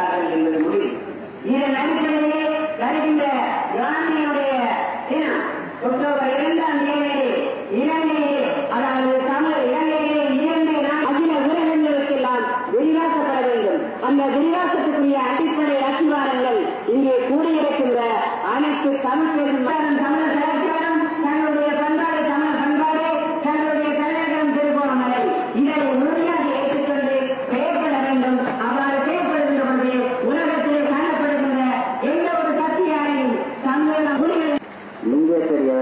இருக்கிறார்கள் என்பது முடிவு இந்த அடிப்படையிலே வருகின்ற காந்தியினுடைய தினம் அக்டோபர் இரண்டாம் தேதி இலங்கையிலே அதாவது தமிழ் இலங்கையிலே இரண்டு நாள் அகில உலகங்களுக்கெல்லாம் விரிவாக்கப்பட வேண்டும். அந்த விரிவாக்கத்துக்குரிய அடிப்படை அசிவாரங்கள் இங்கே கூடியிருக்கின்ற அனைத்து தமிழ்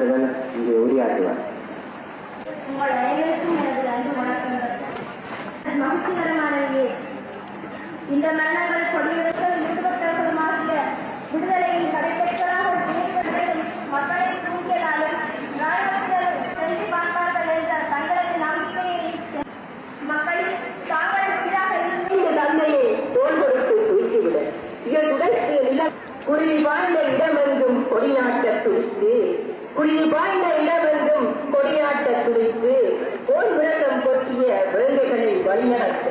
அவர்கள் இங்கே உரையாற்றுவார் இந்த மன்னர்கள் கொடியவர்கள் ஈடுபட்டவர்களுமாகிய விடுதலையில் கடைபெற்றதாக மக்களை தூங்கியதாலும் ராணுவத்தினர் சென்று பார்ப்பார்கள் என்ற தங்களது நம்பிக்கையை மக்கள் தாங்கள் உயிராக இருந்து இந்த தந்தையை தோல் கொடுத்து தூக்கிவிட நிலம் குருவி வாழ்ந்த இடமெங்கும் கொடிநாட்ட துடித்து குருவி பாய்ந்த இளவெங்கும் கொடியாட்ட துடித்து போர் விரதம் கொட்டிய வேங்கைகளை வழிநடத்த.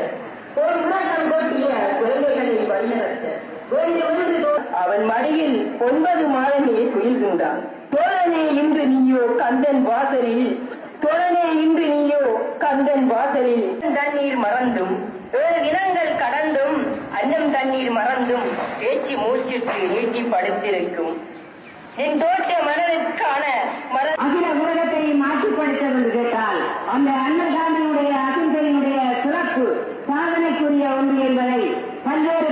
போர் விரதம் கொட்டிய வேங்கைகளை வழிநடத்த. அவன் மடியில் ஒன்பது மாதமே குயில்கின்றான் தோழனே இன்று நீயோ கந்தன் வாசலில். தோழனே இன்று நீயோ கந்தன் வாசலில். தண்ணீர் மறந்தும். ஏழு தினங்கள் கடந்தும். அன்னம் தண்ணீர் மறந்தும். பேச்சு மூச்சுக்கு நீட்டி படுத்திருக்கும். என் தோட்ட மனதுக்கான சாதனைக்குரிய ஒன்று என்பதை பல்வேறு